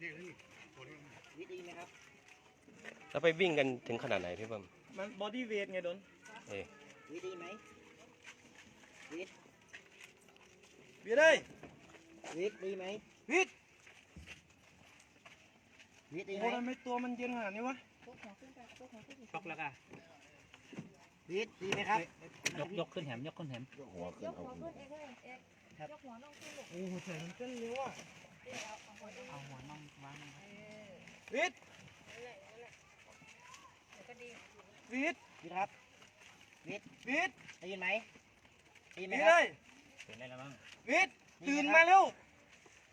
นี่นี่ตัวนี้วิธีไหมครับ แล้วไปวิ่งกันถึงขนาดไหนพี่เบิ้มมันบอดี้เวทไงโดนเอ้ยวิธีไหมวิทเวียได้วิทดีไหมวิทวิทดีโอ้ไหมทำไมตัวมันเย็นขนาดนี้วะตกแล้วค่ะวิทดีไหมครับยกยกขึ้นแหมยกขึ้นแหมหัวขึ้นยกเอาหัวขึ้นขึ้นเอกเลยเอกยกหัวน้องขึ้นลูกโอ้โหใส่มันเต้นเร็วอะ เอาหัวน้องวางลงไปวิทเดี๋ยวก็ดีวิทวิทครับวิทได้ยินไหมได้ยินไหมวิทคเลรับยเป็นได้แล้วมั้งวิทตื่นมาเร็ว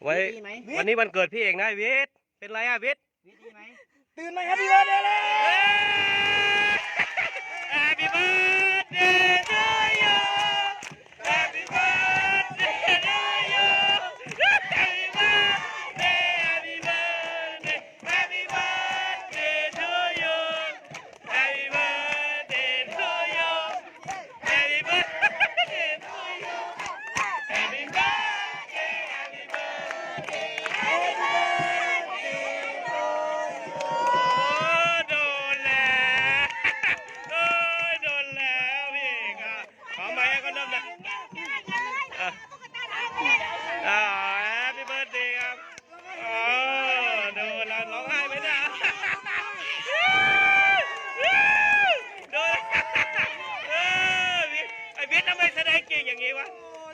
ไว้วิทดีไหมวันนี้วันเกิดพี่เอกนะวิทย์เป็นไรอะวิทย์วิทดีไหมตื่นมาแฮปปี้เบิร์ดเดย์เลย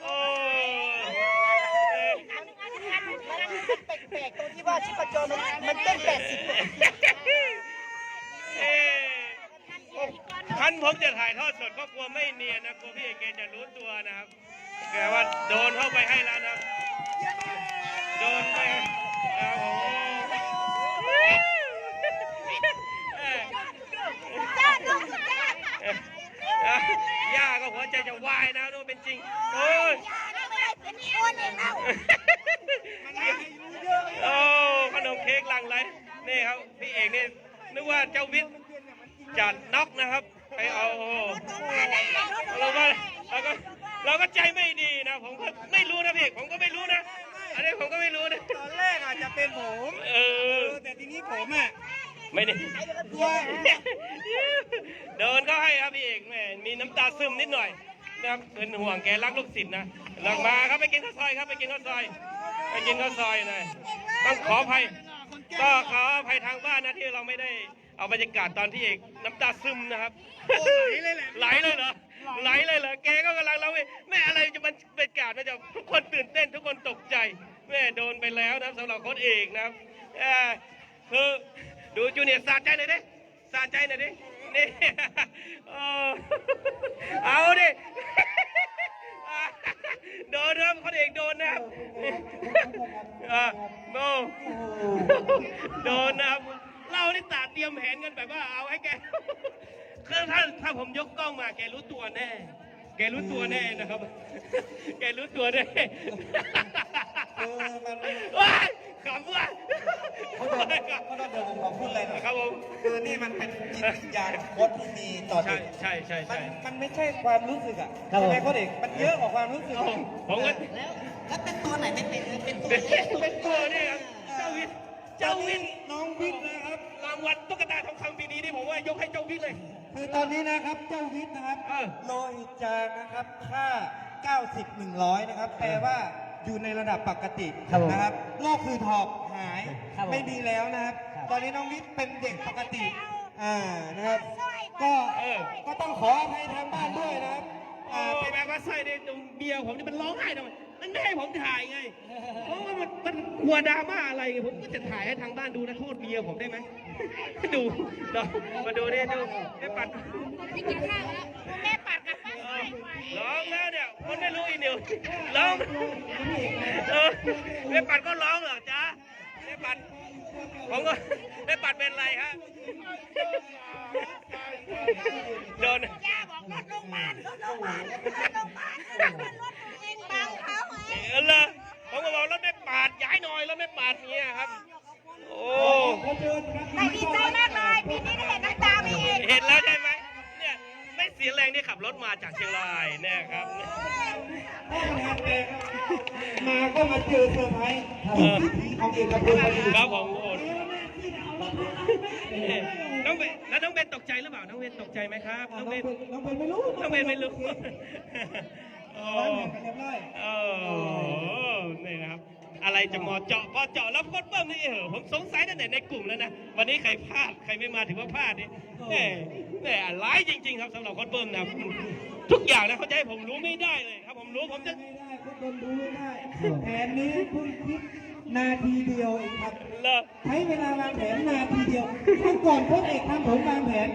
เออ แปลกๆตรงที่ ว่าชีพจรมันมันเต้นแปดสิบเอ๊ะคันผมจะถ่ายทอดสดก็กลัวไม่เนียนนะกลัวพี่เอกแกจะรู้ตัวนะครับแกว่าโดนเข้าไปให้แล้วนะโดนไปเอาโอ้โหเอ้ยเอ้ยย่าก็หัวใจจะวายนะดูเป็นจริงโอ้ย โอ้ขนมเค้กหลังไหล นี่ครับพี่เอกนี่นึกว่าเจ้าวิทย์จัดน็อกนะครับไปเอาโอ้โหเราก็เราก็เราก็ใจไม่ดีนะผมก็ไม่รู้นะพี่เอกผมก็ไม่รู้นะอันนี้ผมก็ไม่รู้นะตอนแรกอาจจะเป็นผมเอเอออแต่ทีนี้ผมอะไม่ได้กลัวเดินก็ให้ครับพี่เอกแหมมีน้ำตาซึมนิดหน่อยนะครับเป็นห่วงแกรักลูกศิษย์นะหลังมาครับไปกินข้าวซอยครับไปกินข้าวซอยไปกินข้าวซอยหน่อยต้องขออภัย ก็ขออภัยทางบ้านนะที่เราไม่ได้เอาบรรยากาศตอนที่เอกน้ำตาซึมนะครับไหลเลยไหลเลยเหรอไหลเลยเหรอแกก็กำลังเราแม่อะไรจะมันเป็นการมันจะทุกคนตื่นเต้นทุกคนตกใจแม่โดนไปแล้วนะสำหรับโค้ชเอกนะครับเอ่อคือดูจูเนียร์สาดใจหน่อยดิสาดใจหน่อยดินี่เออเอาดิโด นนะครับโค้ชเอกโดนนะครับอะโนโดนนะครับเรานี่ตาเตรียมแผนกันแบบว่าเอาให้แกคือถ้าถ้าผมยกกล้องมาแกรู้ตัวแน่ แกรู้ตัวแน่นะครับ แกรู้ตัวแน่ ว้ายขำว่ะ เขาเดินเขาเดินเดี๋ยวผมขอพูดอะไรหน่อย ครับผม คือนี่มันเป็นจิต วิญญาณของโค้ชที่มีต่อใช่เด็กใช่ใช่มันใช่มันไม่ใช่ความรู้สึกอะใช่ไหมโค้ชเอกมันเยอะกว่าความรู้สึกผมผมก็แล้วแล้วเป็นตัวไหนไม่เป็นเป็นตัวเป็นเล็กเป็นตัวนี่ครับ เจ้าวิทย์เจ้าวิทย์น้องวิทย์นะครับ รางวัลตุ๊กตาทองคำปีนี้นี่ผมว่ายกให้เจ้าวิทย์เลย คือตอนนี้นะครับเจ้าวิทย์นะครับเออโลหิตจางนะครับค่า 90 100 นะครับ แปลว่าอยู่ในระดับปกตินะครับโรคคือถอบหายไม่มีแล้วนะครับ ตอนนี้น้องวิทย์เป็นเด็กปกติ อ่านะครับ ก็เออก็ต้องขออภัยทางบ้านด้วยนะครับโอ้อ่าเป็นแบบว่าใส่ในตรงเบียร์ผมนี่มันร้องไห้ทำไมมันไม่ให้ผมถ่ายไง เพราะว่ามันมันกลัวดราม่าอะไรไงผมก็จะถ่ายให้ทางบ้านดูนะโทษเบียร์ผมได้ไหม ดูเนาะมาดูนี่ดูได้ปัดไม่กินข้าวแล้วแม่ปัดกับป้าเออร้องแล้วเนี่ยคนไม่รู้อีนิวร้องเออได้ปัดก็ร้องเหรอจ๊ะได้ ปัด ผมก็ได้ปัดเป็นไรฮะโดนย่าบอกรถโรงพยาบาลรถโรงพยาบาลรถโรงพยาบาลรถเองบังเขาไงเออเลยผมก็บอกรถไม่ปาดย้ายหน่อยรถไม่ปาดอย่างเงี้ยครับ โอ้ ถมาจากเชียงรายเนี่ยครับมาก็มาเจอเซอร์ไพรส์วิถีของเอกพลพอดีครับผมโอ้น้องเบนแล้วน้องเบนตกใจหรือเปล่า น้องเบนตกใจไหมครับ น้องเบนน้องเบนไม่รู้น้องเบนไม่รู้โอ้วางแผนกันเรียบร้อยโอ้นี่นะครับ อะไรจะมอเจาะพอเจาะแล้วโคตรเบิ่มนี่เออผมสงสัยตั้งแต่ในกลุ่มแล้วนะ วันนี้ใครพลาดใครไม่มาถือว่าพลาดนี่ แหม่แหม่ร้ายจริง ๆ ครับสำหรับโคตรเบิ่มนะทุกอย่างนะเขาจะให้ผมรู้ไม่ได้เลยครับ ผมรู้ผมจะไม่ได้ทุกคนรู้ไม่ได้แผนนี้เพิ่งคิดนาทีเดียวเองครับเลิกใช้เวลาวางแผนนาทีเดียวครั้งก่อนพลเอกทำผมวางแผน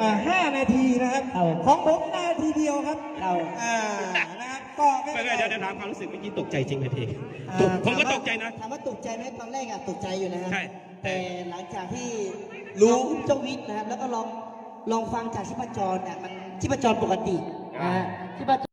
อ่าห้านาทีนะครับของผมนาทีเดียวครับอ่านะครับก็ไม่ไม่เป็นไม่ไรเดี๋ยวเดี๋ยวถามความรู้สึกเมื่อกี้ตกใจจริงไหมพี่อ่าตกผมก็ตกใจนะ ถามว่าตกใจไหมตอนแรกอะตกใจอยู่นะฮะใช่แต่ แต่หลังจากที่รู้เจ้าวิทย์นะครับแล้วก็ลอง ลองฟังจากชีพจรเนี่ยมันชีพจรปกตินะฮะชีพจร